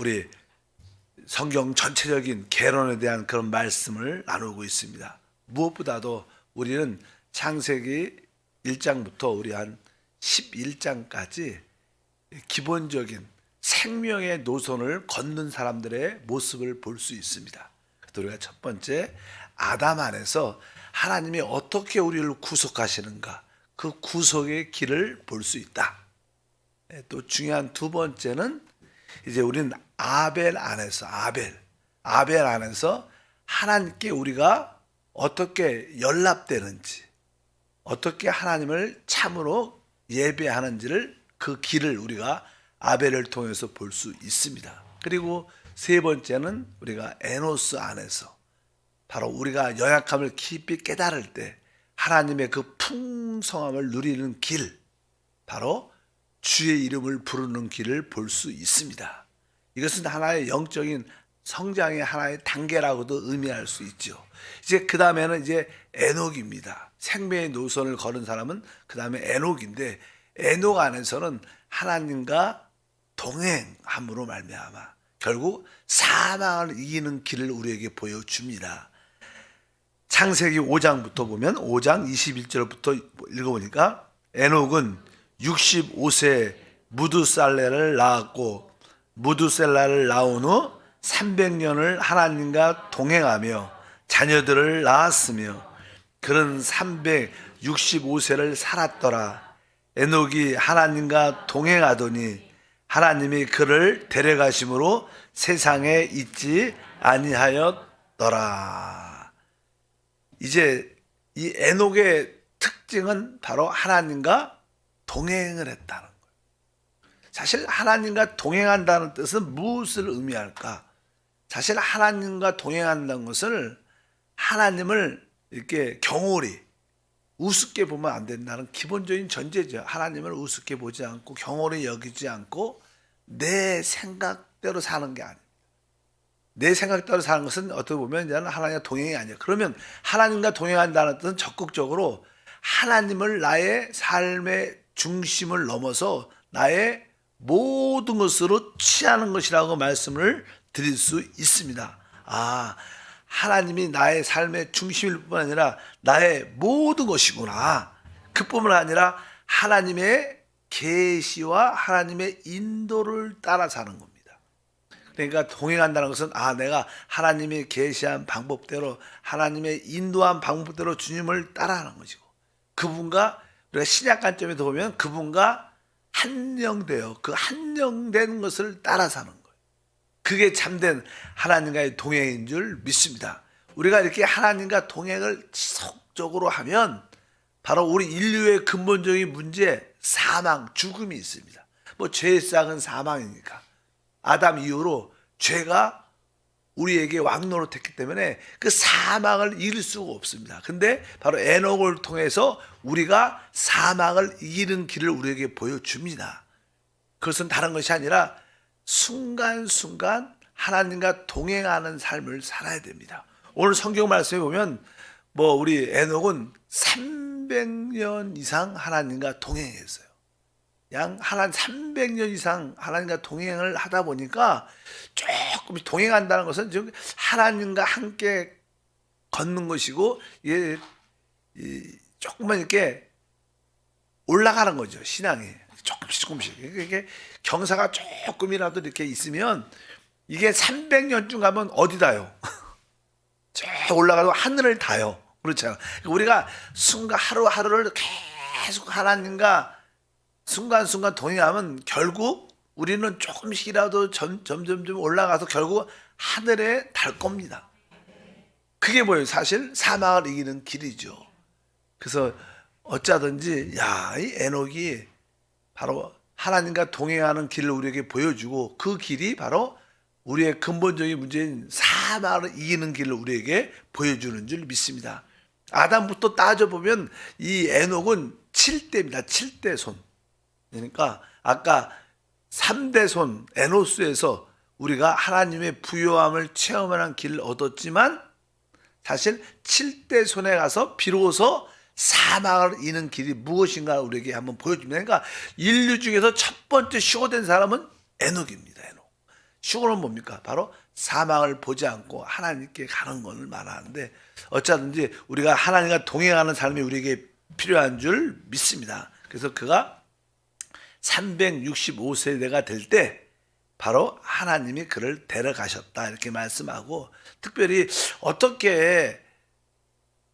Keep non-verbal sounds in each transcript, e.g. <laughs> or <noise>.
우리 성경 전체적인 개론에 대한 그런 말씀을 나누고 있습니다. 무엇보다도 우리는 창세기 1장부터 우리 한 11장까지 기본적인 생명의 노선을 걷는 사람들의 모습을 볼 수 있습니다. 우리가 첫 번째 아담 안에서 하나님이 어떻게 우리를 구속하시는가 그 구속의 길을 볼 수 있다. 네, 또 중요한 두 번째는 이제 우리는 아벨 안에서 아벨 아벨 안에서 하나님께 우리가 어떻게 연락되는지 어떻게 하나님을 참으로 예배하는지를 그 길을 우리가 아벨을 통해서 볼 수 있습니다. 그리고 세 번째는 우리가 에노스 안에서 바로 우리가 연약함을 깊이 깨달을 때 하나님의 그 풍성함을 누리는 길 바로 주의 이름을 부르는 길을 볼 수 있습니다. 이것은 하나의 영적인 성장의 하나의 단계라고도 의미할 수 있죠. 이제 그 다음에는 이제 에녹입니다. 생명의 노선을 걸은 사람은 그 다음에 에녹인데 에녹 안에서는 하나님과 동행함으로 말미암아 결국 사망을 이기는 길을 우리에게 보여줍니다. 창세기 5장부터 보면 5장 21절부터 읽어보니까 에녹은 65세 무두살레를 낳았고 무두셀라를 낳은 후 300년을 하나님과 동행하며 자녀들을 낳았으며 그는 365세를 살았더라. 에녹이 하나님과 동행하더니 하나님이 그를 데려가심으로 세상에 있지 아니하였더라. 이제 이 에녹의 특징은 바로 하나님과 동행을 했다는 거예요. 사실 하나님과 동행한다는 뜻은 무엇을 의미할까? 사실 하나님과 동행한다는 것을 하나님을 이렇게 경홀히 우습게 보면 안 된다는 기본적인 전제죠. 하나님을 우습게 보지 않고 경홀히 여기지 않고 내 생각대로 사는 게 아닙니다. 내 생각대로 사는 것은 어떻게 보면 이제는 하나님과 동행이 아니에요. 그러면 하나님과 동행한다는 뜻은 적극적으로 하나님을 나의 삶의 중심을 넘어서 나의 모든 것으로 취하는 것이라고 말씀을 드릴 수 있습니다. 아, 하나님이 나의 삶의 중심일 뿐 아니라 나의 모든 것이구나. 그뿐만 아니라 하나님의 계시와 하나님의 인도를 따라 사는 겁니다. 그러니까 동행한다는 것은 아 내가 하나님이 계시한 방법대로 하나님의 인도한 방법대로 주님을 따라하는 것이고 그분과 우리가 신약 관점에서 보면 그분과 한영되어 그 한영된 것을 따라 사는 거예요. 그게 참된 하나님과의 동행인 줄 믿습니다. 우리가 이렇게 하나님과 동행을 지속적으로 하면 바로 우리 인류의 근본적인 문제 사망, 죽음이 있습니다. 뭐 죄의 싹은 사망이니까. 아담 이후로 죄가 우리에게 왕노릇했기 때문에 그 사망을 이길 수가 없습니다. 근데 바로 에녹을 통해서 우리가 사망을 이기는 길을 우리에게 보여줍니다. 그것은 다른 것이 아니라 순간순간 하나님과 동행하는 삶을 살아야 됩니다. 오늘 성경 말씀에 보면 뭐 우리 에녹은 300년 이상 하나님과 동행했어요. 양 하나님 300년 이상 하나님과 동행을 하다 보니까 조금 동행한다는 것은 좀 하나님과 함께 걷는 것이고 예, 이, 조금만 이렇게 올라가는 거죠 신앙이 조금씩 조금씩 이게 경사가 조금이라도 이렇게 있으면 이게 300년쯤 가면 어디다요? <laughs> 저 올라가도 하늘을 다요. 그렇잖아요. 우리가 순간 하루하루를 계속 하나님과 순간순간 동행하면 결국 우리는 조금씩이라도 점, 점점 점 올라가서 결국 하늘에 달 겁니다. 그게 뭐예요? 사실 사망을 이기는 길이죠. 그래서 어쩌든지 야, 이 에녹이 바로 하나님과 동행하는 길을 우리에게 보여주고 그 길이 바로 우리의 근본적인 문제인 사망을 이기는 길을 우리에게 보여주는 줄 믿습니다. 아담부터 따져보면 이 에녹은 7대입니다. 7대 손. 그러니까 아까 3대 손 에노스에서 우리가 하나님의 부요함을 체험하는 길을 얻었지만 사실 7대 손에 가서 비로소 사망을 이는 길이 무엇인가 우리에게 한번 보여줍니다. 그러니까 인류 중에서 첫 번째 쇼된 사람은 에녹입니다. 에녹. 휴거는 뭡니까? 바로 사망을 보지 않고 하나님께 가는 것을 말하는데 어쩌든지 우리가 하나님과 동행하는 삶이 우리에게 필요한 줄 믿습니다. 그래서 그가 365세대가 될 때 바로 하나님이 그를 데려가셨다 이렇게 말씀하고 특별히 어떻게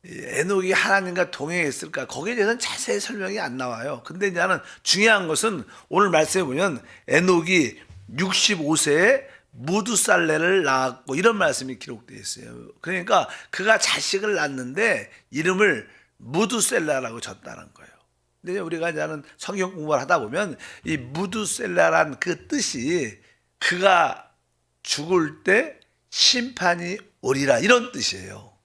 이 에녹이 하나님과 동행했을까 거기에 대해서는 자세히 설명이 안 나와요. 근데 나는 중요한 것은 오늘 말씀해 보면 에녹이 65세에 무두살레를 낳았고 이런 말씀이 기록되어 있어요. 그러니까 그가 자식을 낳는데 이름을 무두셀라라고 졌다는 거예요. 근데 우리가 이제는 성경 공부를 하다 보면 이 무두셀라란 그 뜻이 그가 죽을 때 심판이 오리라 이런 뜻이에요.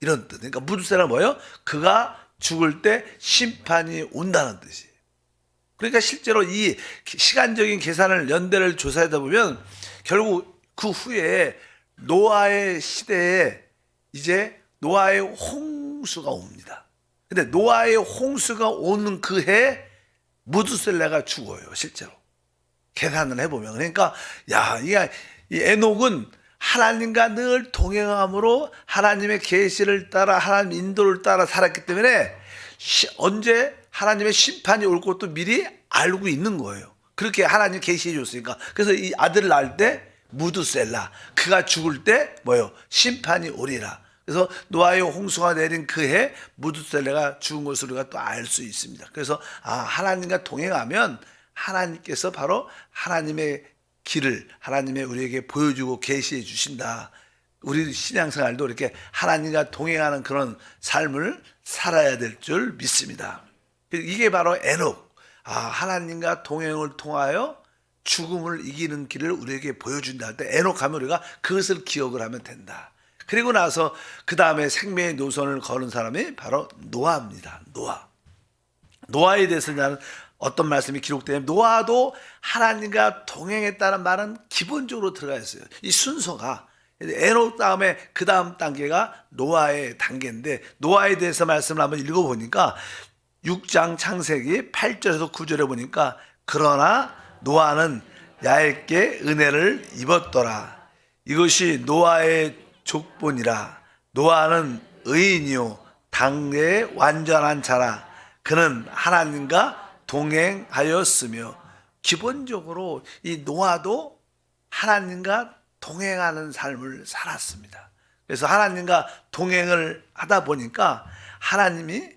이런 뜻. 그러니까 무두셀라 뭐예요? 그가 죽을 때 심판이 온다는 뜻이에요. 그러니까 실제로 이 시간적인 계산을 연대를 조사하다 보면 결국 그 후에 노아의 시대에 이제 노아의 홍수가 옵니다. 근데 노아의 홍수가 오는 그 해 무두셀레가 죽어요, 실제로. 계산을 해보면. 그러니까, 야, 이게, 이 에녹은 하나님과 늘 동행함으로 하나님의 계시를 따라 하나님 인도를 따라 살았기 때문에 시- 언제 하나님의 심판이 올 것도 미리 알고 있는 거예요. 그렇게 하나님 계시해 줬으니까. 그래서 이 아들을 낳을 때 무두셀라. 그가 죽을 때 뭐요? 심판이 오리라. 그래서 노아의 홍수가 내린 그 해 무두셀레가 죽은 것을 우리가 또 알 수 있습니다. 그래서 아 하나님과 동행하면 하나님께서 바로 하나님의 길을 하나님의 우리에게 보여주고 계시해 주신다. 우리 신앙생활도 이렇게 하나님과 동행하는 그런 삶을 살아야 될 줄 믿습니다. 이게 바로 에녹. 아, 하나님과 동행을 통하여 죽음을 이기는 길을 우리에게 보여준다 할 때 에녹 하면 우리가 그것을 기억을 하면 된다. 그리고 나서 그 다음에 생명의 노선을 거는 사람이 바로 노아입니다. 노아. 노아에 대해서 나는 어떤 말씀이 기록되냐면 노아도 하나님과 동행했다는 말은 기본적으로 들어가 있어요. 이 순서가 에녹 다음에 그 다음 단계가 노아의 단계인데 노아에 대해서 말씀을 한번 읽어보니까 6장 창세기 8절에서 9절에 보니까 그러나 노아는 야에게 은혜를 입었더라. 이것이 노아의 족본이라. 노아는 의인이요 당대의 완전한 자라. 그는 하나님과 동행하였으며 기본적으로 이 노아도 하나님과 동행하는 삶을 살았습니다. 그래서 하나님과 동행을 하다 보니까 하나님이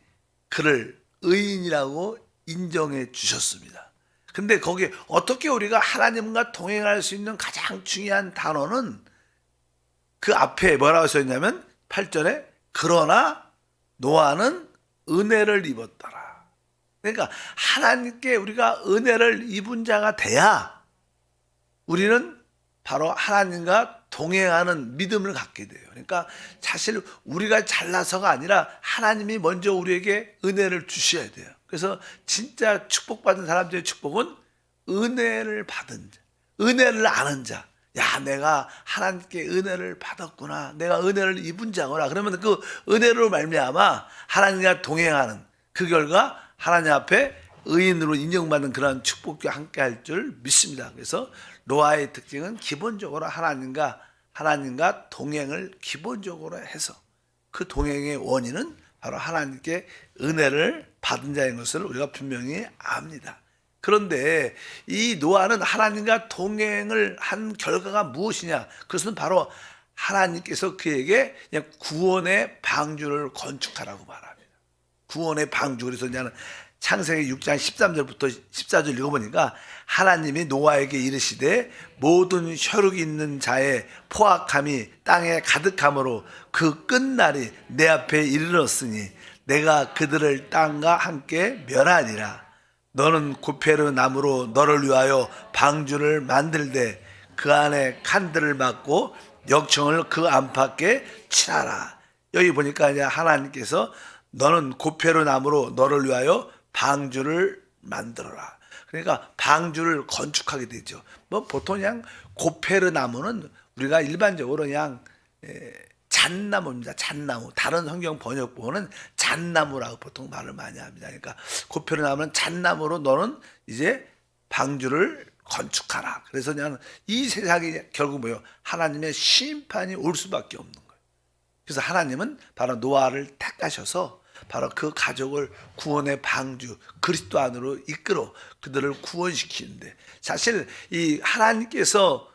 그를 의인이라고 인정해 주셨습니다. 근데 거기에 어떻게 우리가 하나님과 동행할 수 있는 가장 중요한 단어는 그 앞에 뭐라고 써 있냐면 8절에 그러나 노아는 은혜를 입었더라. 그러니까 하나님께 우리가 은혜를 입은 자가 돼야 우리는 바로 하나님과 동행하는 믿음을 갖게 돼요. 그러니까 사실 우리가 잘나서가 아니라 하나님이 먼저 우리에게 은혜를 주셔야 돼요. 그래서 진짜 축복받은 사람들의 축복은 은혜를 받은 자, 은혜를 아는 자. 야, 내가 하나님께 은혜를 받았구나. 내가 은혜를 입은 자구나. 그러면 그 은혜로 말미암아 하나님과 동행하는 그 결과 하나님 앞에 의인으로 인정받는 그런 축복과 함께 할 줄 믿습니다. 그래서 노아의 특징은 기본적으로 하나님과 하나님과 동행을 기본적으로 해서 그 동행의 원인은 바로 하나님께 은혜를 받은 자인 것을 우리가 분명히 압니다. 그런데 이 노아는 하나님과 동행을 한 결과가 무엇이냐? 그것은 바로 하나님께서 그에게 그냥 구원의 방주를 건축하라고 말합니다. 구원의 방주. 그래서 이제는 창세기 6장 13절부터 14절 읽어보니까 하나님이 노아에게 이르시되 모든 혈육이 있는 자의 포악함이 땅에 가득함으로 그 끝날이 내 앞에 이르렀으니 내가 그들을 땅과 함께 멸하리라. 너는 고페르 나무로 너를 위하여 방주를 만들되 그 안에 칸들을 막고 역청을 그 안팎에 칠하라. 여기 보니까 이제 하나님께서 너는 고페르 나무로 너를 위하여 방주를 만들어라. 그러니까 방주를 건축하게 되죠. 뭐 보통 그냥 고페르 나무는 우리가 일반적으로 그냥 에, 잣나무입니다. 잣나무. 다른 성경 번역본은 잣나무라고 보통 말을 많이 합니다. 그러니까 고페르 나무는 잣나무로 너는 이제 방주를 건축하라. 그래서 나는 이 세상이 결국 뭐예요? 하나님의 심판이 올 수밖에 없는 거예요. 그래서 하나님은 바로 노아를 택하셔서 바로 그 가족을 구원의 방주 그리스도 안으로 이끌어 그들을 구원시키는데 사실 이 하나님께서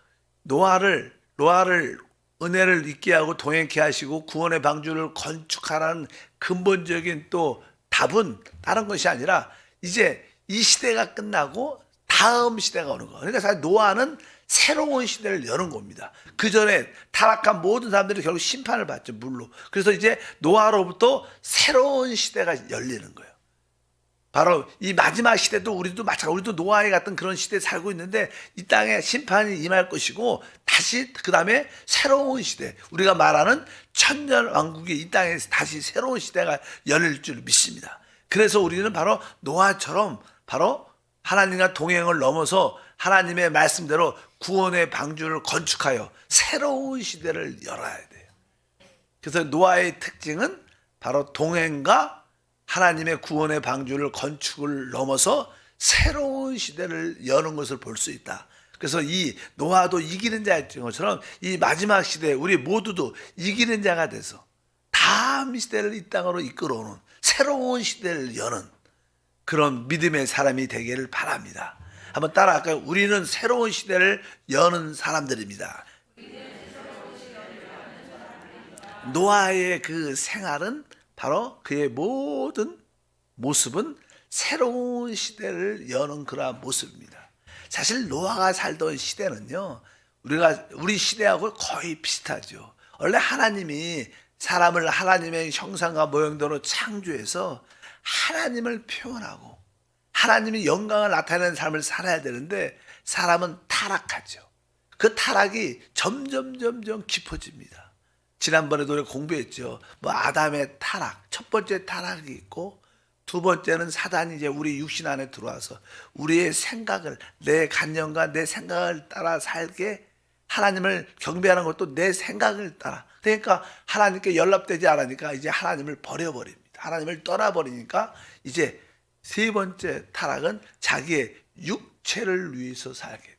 노아를 노아를 은혜를 있게 하고 동행케 하시고 구원의 방주를 건축하라는 근본적인 또 답은 다른 것이 아니라 이제 이 시대가 끝나고 다음 시대가 오는 거. 그러니까 사실 노아는 새로운 시대를 여는 겁니다. 그 전에 타락한 모든 사람들이 결국 심판을 받죠, 물로. 그래서 이제 노아로부터 새로운 시대가 열리는 거예요. 바로 이 마지막 시대도 우리도 마찬가지 우리도 노아에 같은 그런 시대에 살고 있는데 이 땅에 심판이 임할 것이고 다시 그 다음에 새로운 시대 우리가 말하는 천년 왕국의 이 땅에 다시 새로운 시대가 열릴 줄 믿습니다. 그래서 우리는 바로 노아처럼 바로 하나님과 동행을 넘어서 하나님의 말씀대로 구원의 방주를 건축하여 새로운 시대를 열어야 돼요. 그래서 노아의 특징은 바로 동행과 하나님의 구원의 방주를 건축을 넘어서 새로운 시대를 여는 것을 볼 수 있다. 그래서 이 노아도 이기는 자였던 것처럼 이 마지막 시대에 우리 모두도 이기는 자가 돼서 다음 시대를 이 땅으로 이끌어오는 새로운 시대를 여는 그런 믿음의 사람이 되기를 바랍니다. 한번 따라할까요? 우리는 새로운 시대를 여는 사람들입니다. 노아의 그 생활은 바로 그의 모든 모습은 새로운 시대를 여는 그러한 모습입니다. 사실 노아가 살던 시대는요, 우리가 우리 시대하고 거의 비슷하죠. 원래 하나님이 사람을 하나님의 형상과 모형대로 창조해서 하나님을 표현하고 하나님의 영광을 나타내는 삶을 살아야 되는데 사람은 타락하죠. 그 타락이 점점 점점 깊어집니다. 지난번에도 우리 공부했죠. 뭐 아담의 타락, 첫 번째 타락이 있고 두 번째는 사단이 이제 우리 육신 안에 들어와서 우리의 생각을 내 간념과 내 생각을 따라 살게 하나님을 경배하는 것도 내 생각을 따라. 그러니까 하나님께 연락되지 않으니까 이제 하나님을 버려버립니다. 하나님을 떠나버리니까 이제 세 번째 타락은 자기의 육체를 위해서 살게 돼.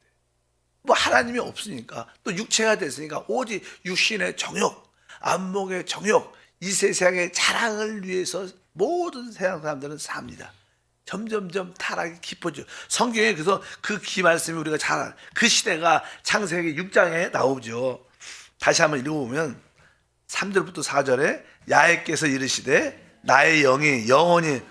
뭐 하나님이 없으니까 또 육체가 됐으니까 오직 육신의 정욕, 안목의 정욕, 이 세상의 자랑을 위해서 모든 세상 사람들은 삽니다. 점점점 타락이 깊어져. 성경에 그래서 그 기 말씀이 우리가 잘 그 시대가 창세기 6장에 나오죠. 다시 한번 읽어보면 3절부터 4절에 야훼께서 이르시되 나의 영이 영원히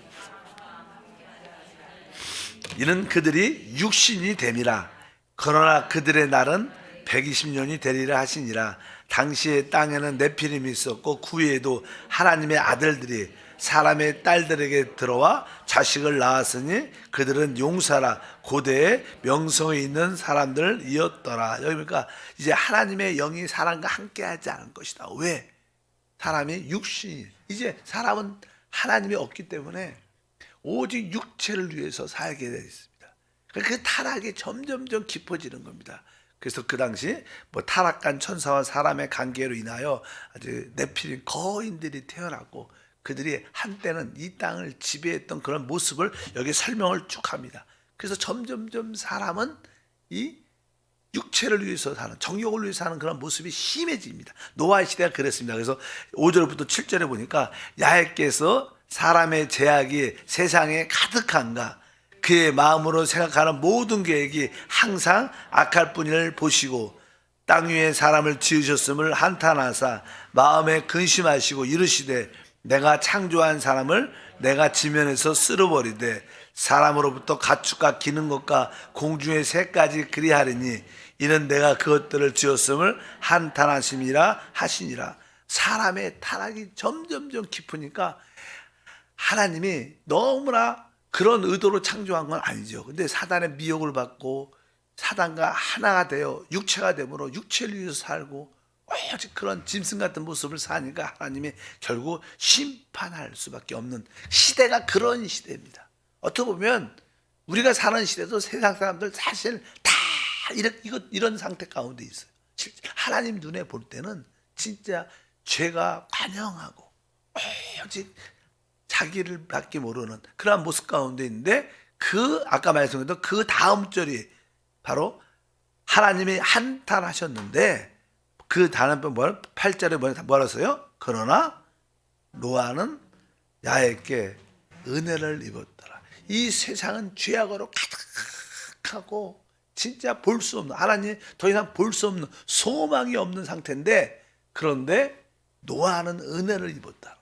이는 그들이 육신이 됨이라 그러나 그들의 날은 120년이 되리라 하시니라 당시에 땅에는 네피림이 있었고 그 위에도 하나님의 아들들이 사람의 딸들에게 들어와 자식을 낳았으니 그들은 용사라 고대에 명성이 있는 사람들이었더라 여기 보니까 이제 하나님의 영이 사람과 함께하지 않을 것이다 왜? 사람이 육신이 이제 사람은 하나님이 없기 때문에 오직 육체를 위해서 살게 되어 있습니다. 그 타락이 점점점 깊어지는 겁니다. 그래서 그 당시 뭐 타락한 천사와 사람의 관계로 인하여 아주 네피림 거인들이 태어났고 그들이 한때는 이 땅을 지배했던 그런 모습을 여기 설명을 쭉 합니다. 그래서 점점점 사람은 이 육체를 위해서 사는 정욕을 위해서 사는 그런 모습이 심해집니다. 노아 시대가 그랬습니다. 그래서 5절부터 7절에 보니까 야훼께서 사람의 제약이 세상에 가득한가 그의 마음으로 생각하는 모든 계획이 항상 악할 뿐을 보시고 땅 위에 사람을 지으셨음을 한탄하사 마음에 근심하시고 이르시되 내가 창조한 사람을 내가 지면에서 쓸어버리되 사람으로부터 가축과 기는 것과 공중의 새까지 그리하리니 이는 내가 그것들을 지었음을 한탄하심이라 하시니라. 사람의 타락이 점점점 깊으니까 하나님이 너무나 그런 의도로 창조한 건 아니죠. 근데 사단의 미혹을 받고 사단과 하나가 되어 육체가 되므로 육체를 위해서 살고 오직 그런 짐승 같은 모습을 사니까 하나님이 결국 심판할 수밖에 없는 시대가 그런 시대입니다. 어떻게 보면 우리가 사는 시대도 세상 사람들 사실 다 이런 이거 이런 상태 가운데 있어요. 하나님 눈에 볼 때는 진짜 죄가 관영하고 오직 자기를 밖에 모르는 그러한 모습 가운데 있는데 그 아까 말씀드렸던 그 다음 절이 바로 하나님이 한탄하셨는데 그 다음번 뭐 8절에 뭐- 뭐라 써요? 그러나 노아는 야에게 은혜를 입었더라. 이 세상은 죄악으로 가득하고 진짜 볼 수 없는 하나님 더 이상 볼 수 없는 소망이 없는 상태인데 그런데 노아는 은혜를 입었다.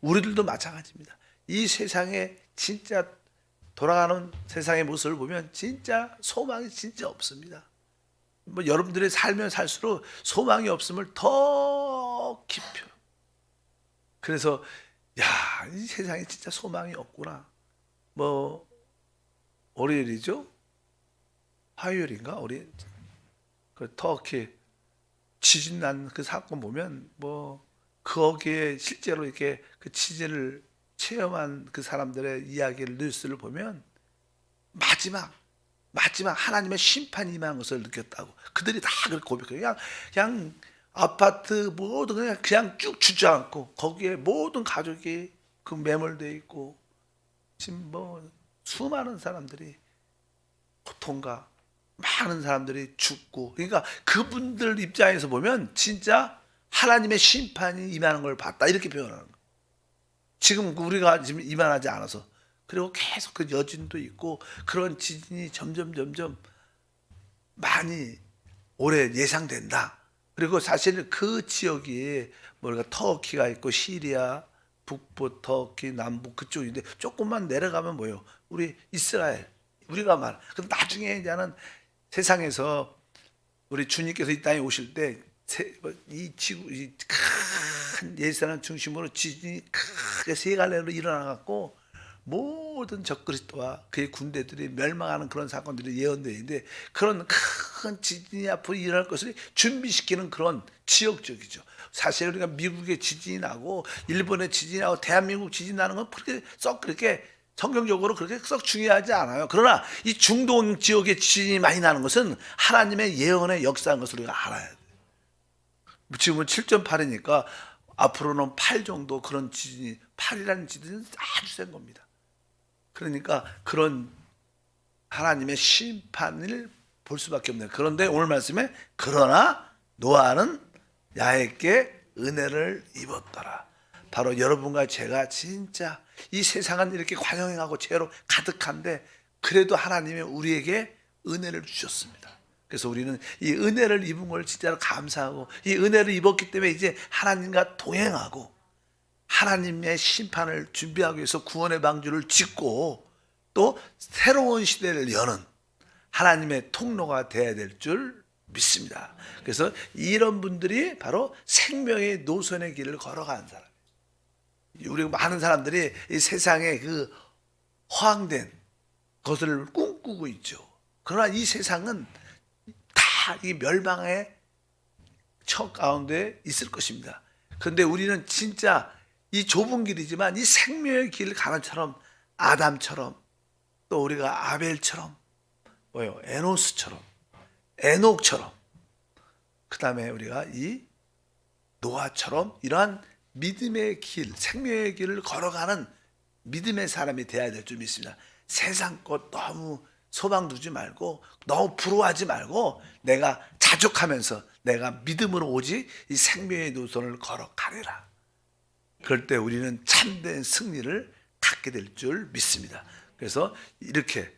우리들도 마찬가지입니다. 이 세상에 진짜 돌아가는 세상의 모습을 보면 진짜 소망이 진짜 없습니다. 뭐 여러분들이 살면 살수록 소망이 없음을 더 깊여. 그래서 야, 이 세상에 진짜 소망이 없구나. 뭐 월요일이죠? 화요일인가? 우리 그 터키 지진 난 그 사건 보면 뭐 거기에 실제로 이렇게 그 지진을 체험한 그 사람들의 이야기를 뉴스를 보면 마지막 마지막 하나님의 심판이 임한 것을 느꼈다고 그들이 다 그렇게 고백해요. 그냥 그냥 아파트 모든 그냥 그냥 쭉 주저앉고 거기에 모든 가족이 그 매몰돼 있고 지금 뭐 수많은 사람들이 고통과 많은 사람들이 죽고 그러니까 그분들 입장에서 보면 진짜 하나님의 심판이 임하는 걸 봤다 이렇게 표현하는 거예요. 지금 우리가 지금 임한하지 않아서 그리고 계속 그 여진도 있고 그런 지진이 점점 점점 많이 올해 예상된다. 그리고 사실 그 지역이 뭐가 터키가 있고 시리아, 북부 터키, 남부 그쪽인데 조금만 내려가면 뭐예요? 우리 이스라엘 우리가 말. 그럼 나중에 이제는 세상에서 우리 주님께서 이 땅에 오실 때 이 지구 이큰 예루살렘 중심으로 지진이 크게 세 갈래로 일어나 갖고 모든 적그리스도와 그의 군대들이 멸망하는 그런 사건들이 예언되어 있는데 그런 큰 지진이 앞으로 일어날 것을 준비시키는 그런 지역적이죠. 사실 우리가 미국의 지진이 나고 일본의 지진이 나고 대한민국 지진 나는 건 그렇게 썩 그렇게 성경적으로 그렇게 썩 중요하지 않아요. 그러나 이 중동 지역의 지진이 많이 나는 것은 하나님의 예언의 역사인 것을 우리가 알아야 돼요. 지금은 7.8이니까 앞으로는 8 정도 그런 지진이 8이라는 지진은 아주 센 겁니다. 그러니까 그런 하나님의 심판을 볼 수밖에 없네요. 그런데 오늘 말씀에 그러나 노아는 야에게 은혜를 입었더라. 바로 여러분과 제가 진짜 이 세상은 이렇게 관영하고 죄로 가득한데 그래도 하나님이 우리에게 은혜를 주셨습니다. 그래서 우리는 이 은혜를 입은 걸 진짜로 감사하고 이 은혜를 입었기 때문에 이제 하나님과 동행하고 하나님의 심판을 준비하기 위해서 구원의 방주를 짓고 또 새로운 시대를 여는 하나님의 통로가 되어야 될 줄 믿습니다. 그래서 이런 분들이 바로 생명의 노선의 길을 걸어가는 사람. 우리 많은 사람들이 이 세상에 그 허황된 것을 꿈꾸고 있죠. 그러나 이 세상은 다 이 멸망의 척 가운데 있을 것입니다. 그런데 우리는 진짜 이 좁은 길이지만 이 생명의 길 가는 처럼 아담처럼 또 우리가 아벨처럼 뭐요 에노스처럼 에녹처럼 그 다음에 우리가 이 노아처럼 이러한 믿음의 길, 생명의 길을 걸어가는 믿음의 사람이 되어야 될 줄 믿습니다. 세상 것 너무 소망 두지 말고 너무 부러워하지 말고 내가 자족하면서 내가 믿음으로 오직 이 생명의 노선을 걸어가리라. 그럴 때 우리는 참된 승리를 갖게 될 줄 믿습니다. 그래서 이렇게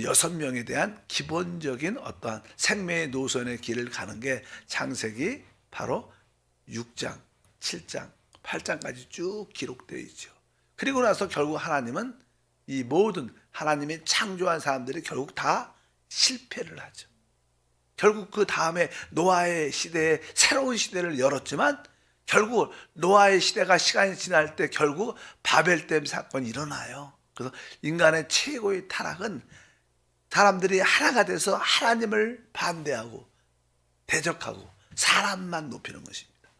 여섯 명에 대한 기본적인 어떠한 생명의 노선의 길을 가는 게 창세기 바로 6장, 7장, 8장까지 쭉 기록되어 있죠. 그리고 나서 결국 하나님은 이 모든 하나님이 창조한 사람들이 결국 다 실패를 하죠. 결국 그 다음에 노아의 시대에 새로운 시대를 열었지만 결국 노아의 시대가 시간이 지날 때 결국 바벨댐 사건이 일어나요. 그래서 인간의 최고의 타락은 사람들이 하나가 돼서 하나님을 반대하고 대적하고 사람만 높이는 것입니다.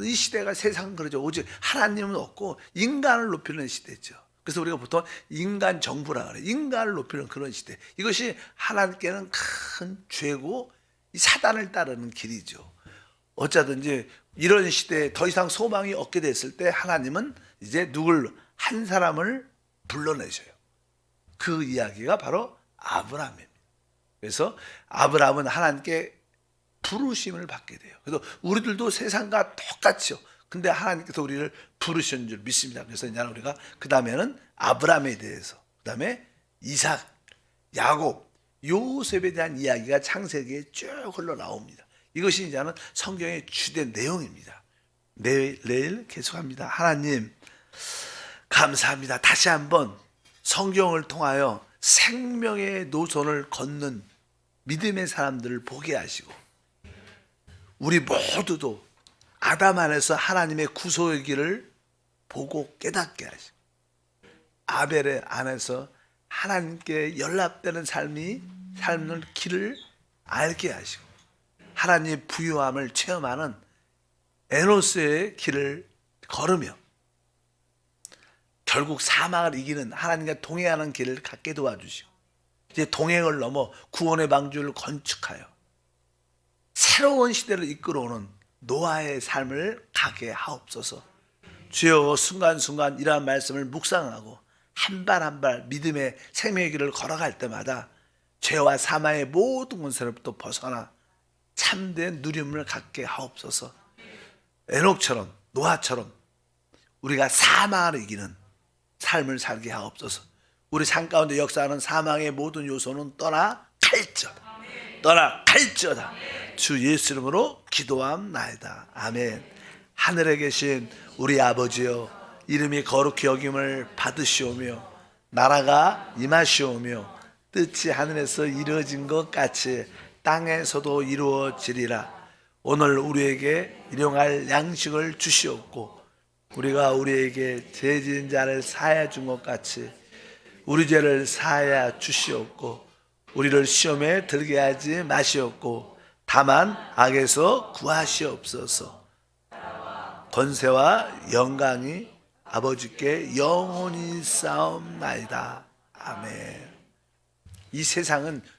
이 시대가 세상 그러죠. 오직 하나님은 없고 인간을 높이는 시대죠. 그래서 우리가 보통 인간 정부라 그래. 인간을 높이는 그런 시대. 이것이 하나님께는 큰 죄고 이 사단을 따르는 길이죠. 어쩌든지 이런 시대에 더 이상 소망이 없게 됐을 때 하나님은 이제 누굴 한 사람을 불러내셔요. 그 이야기가 바로 아브라함입니다. 그래서 아브라함은 하나님께 부르심을 받게 돼요. 그래서 우리들도 세상과 똑같죠. 근데 하나님께서 우리를 부르신 줄 믿습니다. 그래서 이제 우리가 그 다음에는 아브라함에 대해서, 그 다음에 이삭, 야곱, 요셉에 대한 이야기가 창세기에 쭉 흘러 나옵니다. 이것이 이제는 성경의 주된 내용입니다. 내일, 내일 계속합니다. 하나님, 감사합니다. 다시 한번 성경을 통하여 생명의 노선을 걷는 믿음의 사람들을 보게 하시고, 우리 모두도 아담 안에서 하나님의 구소의 길을 보고 깨닫게 하시고 아벨의 안에서 하나님께 연락되는 삶이 삶을 길을 알게 하시고 하나님의 부유함을 체험하는 에노스의 길을 걸으며 결국 사망을 이기는 하나님과 동행하는 길을 갖게 도와주시고 이제 동행을 넘어 구원의 방주를 건축하여 새로운 시대를 이끌어오는 노아의 삶을 가게 하옵소서. 주여 순간순간 이러한 말씀을 묵상하고 한 발 한 발 믿음의 생명의 길을 걸어갈 때마다 죄와 사망의 모든 권세로부터 벗어나 참된 누림을 갖게 하옵소서. 에녹처럼 노아처럼 우리가 사망을 이기는 삶을 살게 하옵소서. 우리 삶 가운데 역사하는 사망의 모든 요소는 떠나 갈지어다. 떠나 갈지어다. 주 예수 이름으로 기도함나이다. 아멘. 하늘에 계신 우리 아버지여 이름이 거룩히 여김을 받으시오며 나라가 임하시오며 뜻이 하늘에서 이루어진 것 같이 땅에서도 이루어지리라. 오늘 우리에게 일용할 양식을 주시옵고 우리가 우리에게 죄 지은 자를 사하여 준것 같이 우리 죄를 사하여 주시옵고 우리를 시험에 들게 하지 마시옵고 다만 악에서 구하시옵소서. 권세와 영광이 아버지께 영원히 싸움나이다. 아멘. 이 세상은